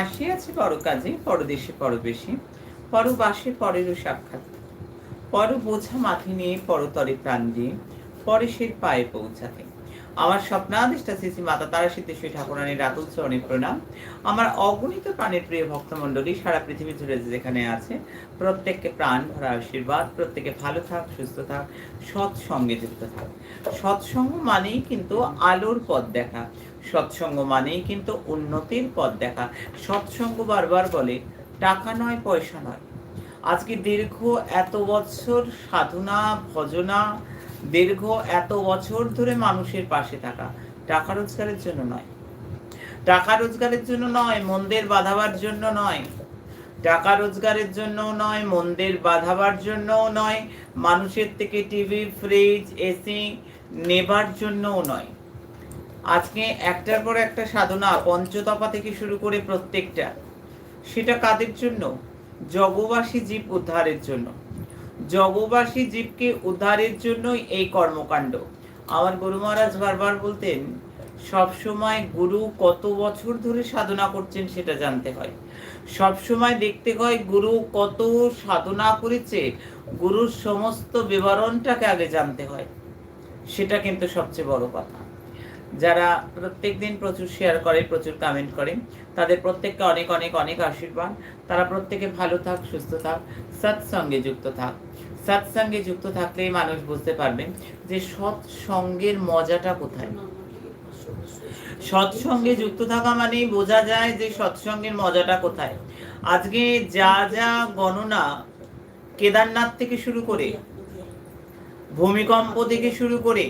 আসিয়াছে পর কাজে পরদেশে পরবেশে, পরবাসে পরেরও সাক্ষাৎ। পর বোঝা মাথি নিয়ে পরতরে প্রাণ দিয়ে, পরেশের পায়ে পৌঁছাতে। আমার স্বপ্নাদিষ্টা শ্রী মাতা তারা সিদ্ধেশ্বরী ঠাকুরানীর রাতুল চরণে প্রণাম। আমার অগণিত প্রাণের প্রিয় ভক্তমণ্ডলী, সারা পৃথিবী জুড়ে যেখানে আছে, প্রত্যেককে প্রাণ ভরা আশীর্বাদ, প্রত্যেকে ভালো থাক, সুস্থ থাক, সৎসঙ্গে যুক্ত থাক। সৎসঙ্গ মানেই কিন্তু আলোর পথ দেখা। সৎসঙ্গ মানেই কিন্তু উন্নতির পথ দেখা। সৎসঙ্গ বারবার বলে, টাকা নয়, পয়সা নয়। আজকে দীর্ঘ এত বছর সাধনা, ভজনা দীর্ঘ এত বছর ধরে মানুষের পাশে থাকা। টাকা রোজগারের জন্য নয়। টাকা রোজগারের জন্য নয়, মন্দের বাঁধাবার জন্য নয়। টাকা রোজগারের জন্য নয়, মন্দের বাঁধাবার জন্য নয়। মানুষের থেকে টিভি, ফ্রিজ, এসি নেবার জন্যও নয়। আজকে একটার পর একটা সাধনা পঞ্চতপা থেকে শুরু করে প্রত্যেকটা। সেটা কাদের জন্য? জগবাসী জীব উদ্ধারের জন্য। জগবাসী জীবকে উদ্ধারের জন্যই এই কর্মকাণ্ড। আমার গুরু মহারাজ বারবার বলতেন সব সময় গুরু কত বছর ধরে সাধনা করছেন সেটা জানতে হয়। সব সময় দেখতে হয় গুরু কত সাধনা করেছে, গুরুর সমস্ত বিবরণটাকে আগে জানতে হয়। সেটা কিন্তু সবচেয়ে বড় কথা। যারা প্রত্যেক দিন প্রচুর শেয়ার করে, প্রচুর কমেন্ট করে, তাদের প্রত্যেককে অনেক অনেক অনেক আশীর্বাদ। তারা প্রত্যেকে ভালো থাক, সুস্থ থাক, সৎসঙ্গে যুক্ত থাক। সৎসঙ্গে যুক্ত থাকলেই মানুষ বুঝতে পারবেন যে সৎসঙ্গের মজাটা কোথায়। সৎসঙ্গে যুক্ত থাকা মানেই বোঝা যায় যে সৎসঙ্গের মজাটা কোথায়। আজকে যা যা গণনা কেদারনাথ থেকে শুরু করে, ভূমিকম্প থেকে শুরু করে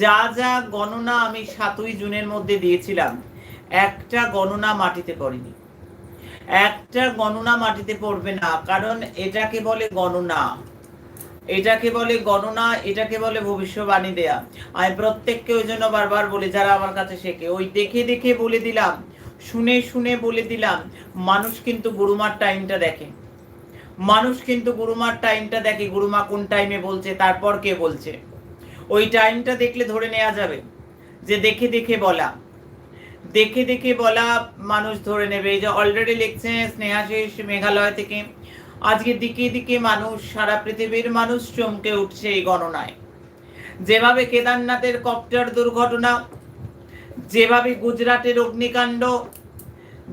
যা যা গণনা আমি সাতই জুনের মধ্যে দিয়েছিলাম, একটা গণনা মাটিতে পড়েনি। একটা গণনা মাটিতে পড়বে না, কারণ এটাকে বলে গণনা। এটাকে বলে গণনা, এটাকে বলে ভবিষ্যবাণী দেয়া। আমি প্রত্যেককে ওই জন্য বারবার বলি, যারা আমার কাছে শেখে, ওই দেখে দেখে বলে দিলাম, শুনে শুনে বলে দিলাম, মানুষ কিন্তু গুরুমার টাইমটা দেখে। মানুষ কিন্তু গুরুমার টাইমটা দেখে, গুরুমা কোন টাইমে বলছে, তারপর কে বলছে? ওই টাইমটা দেখলে ধরে নেওয়া যাবে যে দেখে দেখে বলা। দেখে দেখে বলা মানুষ ধরে নেবে। এই যে অলরেডি লিখছে স্নেহাশিস মেঘালয় থেকে। আজকে দিকে দিকে মানুষ, সারা পৃথিবীর মানুষ চমকে উঠছে এই গণনায়। যেভাবে কেদারনাথের কপ্টার দুর্ঘটনা, যেভাবে গুজরাটের অগ্নিকাণ্ড,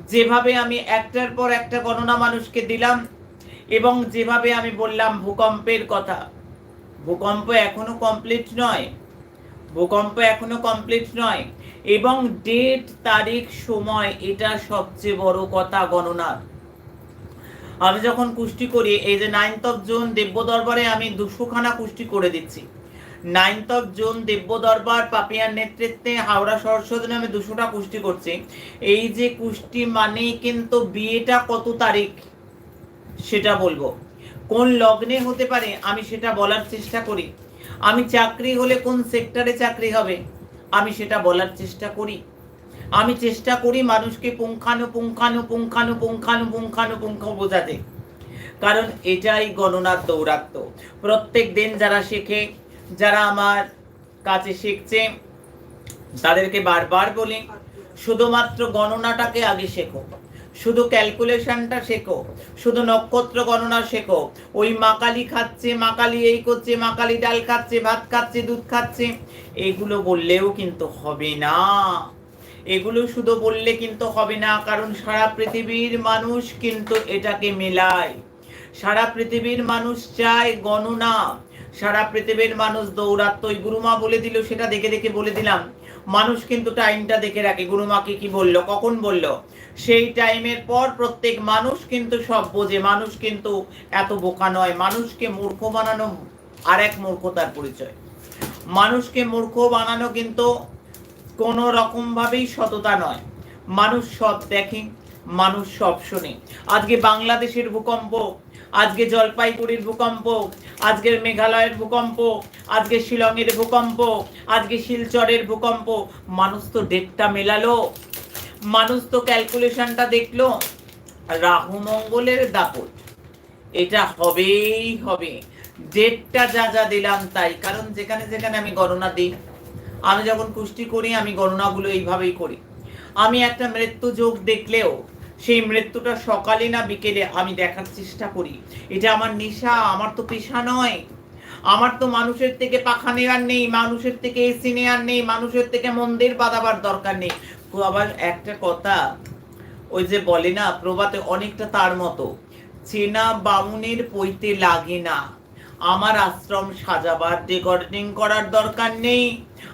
যেভাবে আমি একটার পর একটা গণনা মানুষকে দিলাম এবং যেভাবে আমি বললাম ভূকম্পের কথা ভূকম্প এখনও কমপ্লিট নয়। ভূকম্প এখনও কমপ্লিট নয়। এবং ডেট তারিখ, সময়, এটা সবচেয়ে বড় কথা গণনার। আমি যখন কুষ্টি করি, এই যে নাইনথ অফ জুন দেব্য দরবারে আমি দুশোখানা কুষ্টি করে দিচ্ছি। নাইনথ অফ জুন দেব্য দরবার, পাপিয়ার নেতৃত্বে, হাওড়া সরস্বতী আমি দুশোটা কুষ্টি করছি। এই যে কুষ্টি মানেই কিন্তু বিয়েটা কত তারিখ, সেটা বলব। কোন লগ্নে হতে পারে আমি সেটা বলার চেষ্টা করি। আমি চাকরি হলে কোন সেক্টরে চাকরি হবে, আমি সেটা বলার চেষ্টা করি। আমি চেষ্টা করি মানুষকে পুঙ্খানু পুঙ্খানু পুঙ্খানু পুঙ্খানু পুঙ্খানু পুঙ্খ বোঝাতে। কারণ এটাই গণনার দৌরাত্ম। প্রত্যেক দিন যারা শেখে, যারা আমার কাছে শিখছে, তাদেরকে বারবার বলি, শুধুমাত্র গণনাটাকে আগে শেখো। শুধু ক্যালকুলেশনটা শেখো, শুধু নক্ষত্র গণনা শেখো। ওই মাকালি খাচ্ছে মাকালি এই করছে মাকালি ডাল খাচ্ছে, ভাত খাচ্ছে, দুধ খাচ্ছে, এগুলো বললেও কিন্তু হবে না। এগুলো শুধু বললে কিন্তু হবে না, কারণ সারা পৃথিবীর মানুষ কিন্তু এটাকে মেলায়। সারা পৃথিবীর মানুষ চায় গণনা। সারা পৃথিবীর মানুষ দৌড়াত্ম গুরুমা বলে দিল, সেটা দেখে দেখে বলে দিলাম। মানুষ কিন্তু টাইমটা দেখে রাখে। গুরুমাকে কি বলল, কখন বলল? সেই টাইমের পর প্রত্যেক মানুষ কিন্তু সব বোঝে। মানুষ কিন্তু এত বোকা নয়। মানুষকে মূর্খ বানানো আর এক মূর্খতার পরিচয়। মানুষকে মূর্খ বানানো কিন্তু কোনো রকমভাবেই সততা নয়। মানুষ সব দেখে মানুষ সব শোনে। আজকে বাংলাদেশের ভূকম্প, আজকে জলপাইগুড়ির ভূকম্প, আজকের মেঘালয়ের ভূকম্প, আজকে শিলংয়ের ভূকম্প, আজকে শিলচরের ভূকম্প। মানুষ তো ডেটটা মেলালো। মানুষ তো ক্যালকুলেশনটা দেখল। রাহু মঙ্গলের দাপট। এটা হবেই হবে। ডেটটা যা যা দিলাম তাই। কারণ যেখানে যেখানে আমি গণনা দিই, আমি যখন কুষ্টি করি, আমি গণনাগুলো এইভাবেই করি। আমি একটা মৃত্যু যোগ দেখলেও সেই মৃত্যুটা সকালে না বিকেলে আমি দেখার চেষ্টা করি। এটা আমার নেশা, আমার তো পেশা নয়। আমার তো মানুষের থেকে পাখা নেওয়ার নেই, মানুষের থেকে এসি নেওয়ার নেই, মানুষের থেকে মন্দির বাঁধাবার দরকার নেই। আবার একটা কথা, ওই যে বলে না, প্রভাতে অনেকটা তার মতো, চেনা বামুনের পইতে লাগে না। আমার আশ্রম সাজাবার ডেকোরেটিং করার দরকার নেই,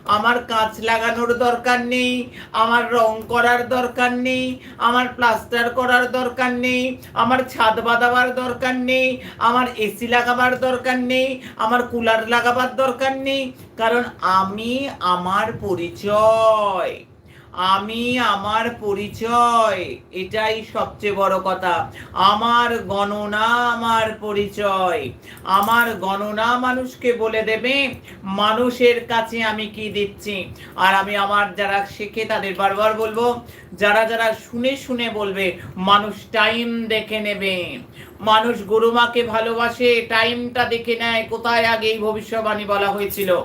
আমার কাঁচ লাগানোর দরকার নেই, আমার রং করার দরকার নেই, আমার প্লাস্টার করার দরকার নেই, আমার ছাদ বাঁধাবার দরকার নেই, আমার এসি লাগাবার দরকার নেই, আমার কুলার লাগাবার দরকার নেই, কারণ আমি আমার পরিচয়। আমি আমার পরিচয়, এটাই সবচেয়ে বড় কথা। আমার গণনা আমার পরিচয়। আমার গণনা মানুষকে বলে দেবে, মানুষের কাছে আমি কি দিচ্ছি? আর আমি আমার যারা শেখে তাদের বারবার বলব, যারা যারা শুনে শুনে বলবে, মানুষ টাইম দেখে নেবে। মানুষ গুরুমাকে ভালোবাসে, টাইমটা দেখে নেয়, কোথায় আগে এই ভবিষ্যবাণী বলা হয়েছিল।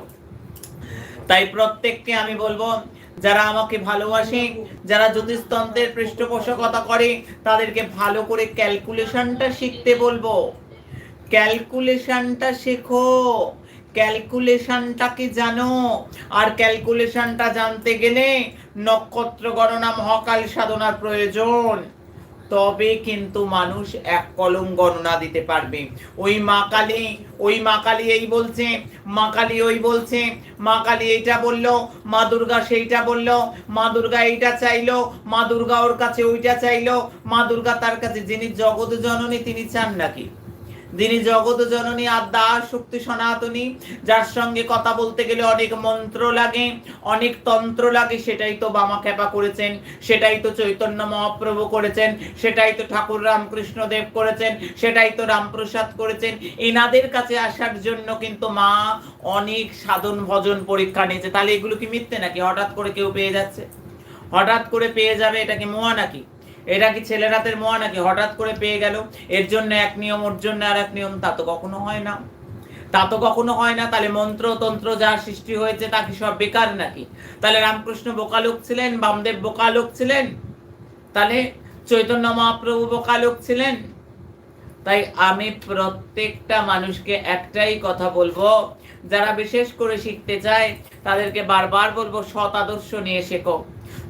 তাই প্রত্যেককে আমি বলব যারা আমাকে ভালোবাসে, যারা জ্যোতিষতন্ত্রের পৃষ্ঠপোষকতা করে, তাদেরকে ভালো করে ক্যালকুলেশনটা শিখতে বলব। ক্যালকুলেশনটা শেখো। ক্যালকুলেশনটাকে জানো। আর ক্যালকুলেশনটা জানতে গেলে নক্ষত্র গণনা মহাকাল সাধনার প্রয়োজন। তবে কিন্তু মানুষ এক কলম গণনা দিতে পারবে। ওই মা কালী, ওই মা কালী এই বলছে, মা কালী ওই বলছে, মা কালী এইটা বলল, মা দুর্গা সেইটা বলল, মা দুর্গা এইটা চাইল, মা দুর্গা ওর কাছে ওইটা চাইলো, মা দুর্গা তার কাছে যিনি জগৎ জননী তিনি চান নাকি? যিনি জগৎ জননী আদ্যা শক্তি সনাতনী, যার সঙ্গে কথা বলতে গেলে অনেক মন্ত্র লাগে, অনেক তন্ত্র লাগে, সেটাই তো বামা খেপা করেছেন, সেটাই তো চৈতন্য মহাপ্রভু করেছেন, সেটাই তো ঠাকুর রামকৃষ্ণ দেব করেছেন, সেটাই তো রামপ্রসাদ করেছেন। এনাদের কাছে আসার জন্য কিন্তু মা অনেক সাধন ভজন পরীক্ষা নিয়েছে। তাহলে এগুলো কি মিথ্যে নাকি? হঠাৎ করে কেউ পেয়ে যাচ্ছে? হঠাৎ করে পেয়ে যাবে, এটা কি মোয়া নাকি? এটা কি ছেলের হাতের মোয়া নাকি হঠাৎ করে পেয়ে গেল? এর জন্য এক নিয়ম, ওর জন্য আর এক নিয়ম, তা তো কখনো হয় না। তা তো কখনো হয় না, তাহলে মন্ত্র তন্ত্র যার সৃষ্টি হয়েছে তা কি সব বেকার নাকি? তাহলে রামকৃষ্ণ বোকালোক ছিলেন, বামদেব বোকালোক ছিলেন, তাহলে চৈতন্য মহাপ্রভু বোকালোক ছিলেন। তাই আমি প্রত্যেকটা মানুষকে একটাই কথা বলব, যারা বিশেষ করে শিখতে চায়, তাদেরকে বারবার বলব, সৎ আদর্শ নিয়ে শেখো।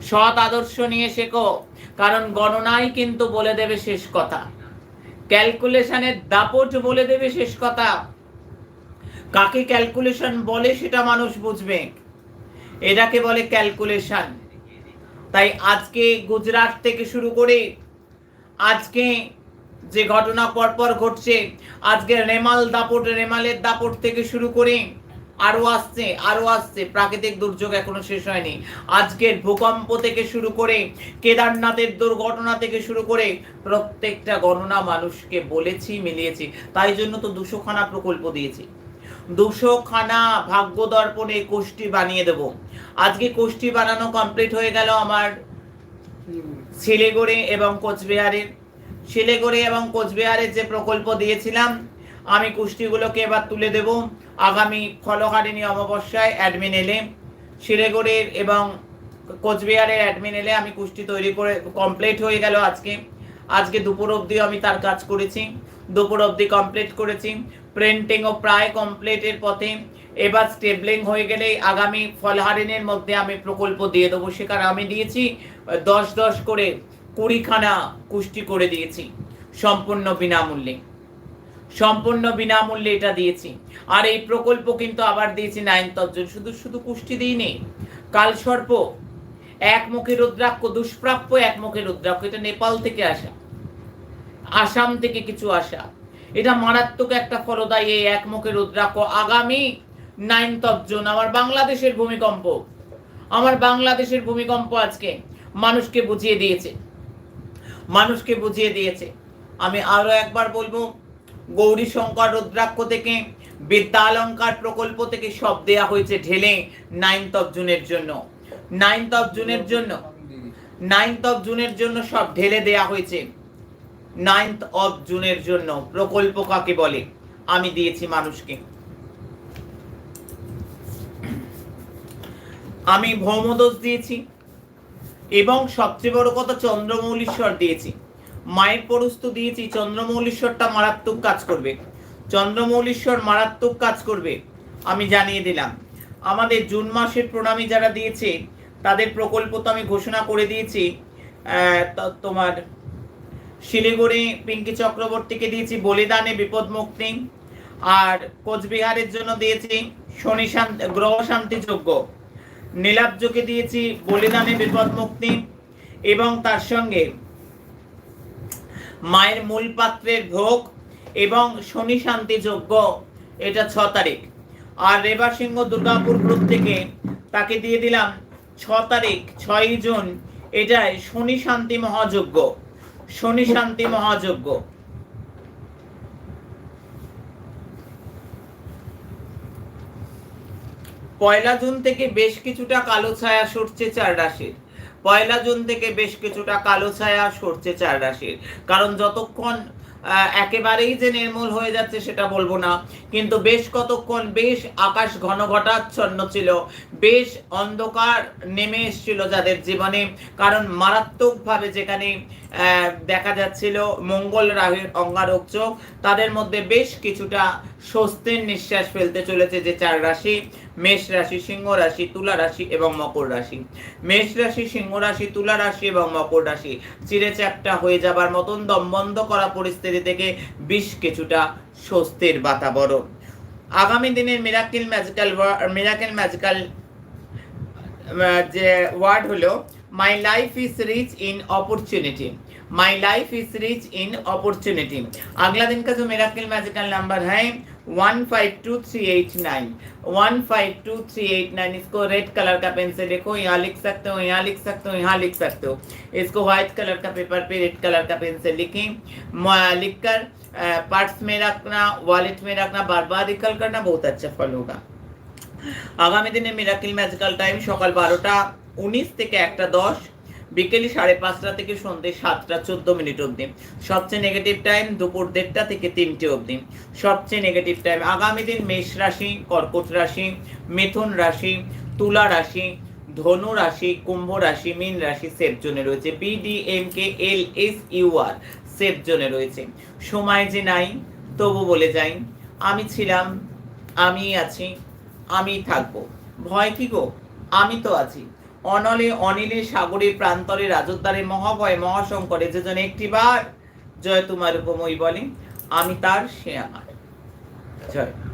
সৎ আদর্শ নিয়ে শেখো, কারণ গণনাই কিন্তু বলে দেবে শেষ কথা। ক্যালকুলেশনের দাপট বলে দেবে শেষ কথা। কাকে ক্যালকুলেশন বলে সেটা মানুষ বুঝবে। এটাকে বলে ক্যালকুলেশন। তাই আজকে গুজরাট থেকে শুরু করে আজকে যে ঘটনা পরপর ঘটছে, আজকে রেমাল দাপট, রেমালের দাপট থেকে শুরু করে আরও আসছে আরও আসছে। প্রাকৃতিক দুর্যোগ এখনও শেষ হয়নি। আজকের ভূকম্প থেকে শুরু করে, কেদারনাথের দুর্ঘটনা থেকে শুরু করে প্রত্যেকটা গণনা মানুষকে বলেছি, মিলিয়েছি। তাই জন্য তো দুশোখানা প্রকল্প দিয়েছি। দুশোখানা ভাগ্য দর্পণে কোষ্ঠী বানিয়ে দেব। আজকে কোষ্ঠী বানানো কমপ্লিট হয়ে গেল আমার শিলিগুড়ি এবং কোচবিহারের। শিলিগুড়ি এবং কোচবিহারের যে প্রকল্প দিয়েছিলাম, আমি কুষ্টিগুলোকে এবার তুলে দেব। আগামী ফলহারিণী অমাবস্যায় অ্যাডমিন এলে, শিলিগুড়ির এবং কোচবিহারের অ্যাডমিন এলে আমি কুষ্টি তৈরি করে কমপ্লিট হয়ে গেল আজকে। আজকে দুপুর অবধি আমি তার কাজ করেছি। দুপুর অবধি কমপ্লিট করেছি। প্রিন্টিংও প্রায় কমপ্লিটের পথে। এবার স্টেবলিং হয়ে গেলে আগামী ফলহারিনের মধ্যে আমি প্রকল্প দিয়ে দেবো। সেখানে আমি দিয়েছি দশ দশ করে কুড়িখানা কুষ্টি করে দিয়েছি। সম্পূর্ণ বিনামূল্যে। সম্পূর্ণ বিনামূল্যে এটা দিয়েছি। আর এই প্রকল্প কিন্তু আবার দিয়েছি নাইন তর্জন শুধু শুধু কুষ্টি দিইনি কাল সর্প এক মুখে রুদ্রাক্ষ, দুষ্প্রাপ্য এক মুখে রুদ্রাক্ষ, এটা নেপাল থেকে আসা। আসাম থেকে কিছু আসা। এটা মারাত্মক একটা ফলদায়ী এই এক মুখে রুদ্রাক্ষ। আগামী নাইন তর্জন আমার বাংলাদেশের ভূমিকম্প। আমার বাংলাদেশের ভূমিকম্প আজকে মানুষকে বুঝিয়ে দিয়েছে। মানুষকে বুঝিয়ে দিয়েছে। আমি আরও একবার বলব গৌরী শঙ্কর রুদ্রাক্ষ থেকে বিদ্যালঙ্কার প্রকল্প থেকে সব দেয়া হয়েছে ঢেলে নাইনথ অফ জুনের জন্য। নাইনথ অফ জুনের জন্য। নাইনথ অফ জুনের জন্য সব ঢেলে দেয়া হয়েছে। নাইনথ অফ জুনের জন্য প্রকল্প কাকে বলে? আমি দিয়েছি মানুষকে। আমি ভৌমদোষ দিয়েছি এবং সবচেয়ে বড় কথা চন্দ্রমৌলীশ্বর দিয়েছি। মায়ের পরস্তু দিয়েছি, চন্দ্রমৌলীশ্বরটা মারাত্মক কাজ করবে। চন্দ্রমৌলীশ্বর মারাত্মক কাজ করবে, আমি জানিয়ে দিলাম। আমাদের জুন মাসের প্রণামী যারা দিয়েছে, তাদের প্রকল্প তো আমি ঘোষণা করে দিয়েছি। তোমার শিলিগুড়ি পিঙ্কি চক্রবর্তীকে দিয়েছি, বলিদানে বিপদ মুক্তি। আর কোচবিহারের জন্য দিয়েছি শনি শান্তি, গ্রহ শান্তি যজ্ঞ নীলাব্জকে দিয়েছি বলিদানে বিপদ মুক্তি। এবং তার সঙ্গে মায়ের মূল পাত্রের ভোগ এবং শনি শান্তি যজ্ঞ এটা ছ তারিখ। আর রেবা সিংহ দুর্গাপুর গ্রুপ থেকে তাকে দিয়ে দিলাম ছ তারিখ ছয়ই জুন, এটাই শনি শান্তি মহাযজ্ঞ। শনি শান্তি মহাযজ্ঞ। পয়লা জুন থেকে বেশ কিছুটা কালো ছায়া সরছে চার রাশির। পয়লা জুন থেকে বেশ কিছুটা কালো ছায়া সরছে চার রাশির। কারণ যতক্ষণ একেবারেই যে নির্মূল হয়ে যাচ্ছে সেটা বলব না। কিন্তু বেশ কতক্ষণ বেশ আকাশ ঘন ঘটাচ্ছন্ন ছিল। বেশ অন্ধকার নেমে এসেছিল যাদের জীবনে। কারণ মারাত্মকভাবে যেখানে দেখা যাচ্ছিল মঙ্গল রাহুর অঙ্গারক চোখ। তাদের মধ্যে বেশ কিছুটা স্বস্তির নিঃশ্বাস ফেলতে চলেছে যে চার রাশি, মেষ রাশি, সিংহ রাশি, তুলা রাশি এবং মকর রাশি। মেষ রাশি, সিংহ রাশি, তুলা রাশি এবং মকর রাশি। চিরে চ্যাপটা হয়ে যাবার মতন দমবন্ধ করা পরিস্থিতি থেকে বেশ কিছুটা স্বস্তির বাতাবরণ। আগামী দিনের মিরাকিল ম্যাজিক্যাল মিরাকেল ম্যাজিক্যাল যে ওয়ার্ড হলো my life is rich in opportunity my life is rich in opportunity अगला दिन का जो मेराकिल मैजिकल नंबर है one five two three eight nine one five two three eight nine इसको red colour का pen से लिखो यहाँ लिख सकते हो यहाँ लिख सकते हो यहाँ लिख सकते हो इसको व्हाइट कलर का पेपर पे रेड कलर का पेन से लिखें म- लिखकर पर्स में रखना वॉलेट में रखना बार बार रिकल करना बहुत अच्छा फल होगा আগামী দিনে মিরাকিল ম্যাজিক্যাল টাইম সকাল বারোটা উনিশ থেকে একটা দশ, বিকেল সাড়ে পাঁচটা থেকে সন্ধ্যে সাতটা, চোদ্দ মিনিট অবধি। সবচেয়ে নেগেটিভ টাইম দুপুর দেড়টা থেকে তিনটে অবধি। সবচেয়ে নেগেটিভ টাইম আগামী দিন মেষ রাশি, কর্কট রাশি, মিথুন রাশি, তুলা রাশি, ধনু রাশি, কুম্ভ রাশি, মীন রাশি সেফ জোনে রয়েছে। BDM K L S U আর সেফ জোনে রয়েছে। সময় যে নাই, তবু বলে যাই, আমি ছিলাম আমি আছি আমি থাকব। ভয় কি গো? আমি তো আছি। অনলে অনিলে সাগরে প্রান্তরে রাজদ্বারে মহাভয় মহাশঙ্করে যে একটি একটিবার। জয় তোমার উপময় বলে, আমি তার সে আমার। জয়।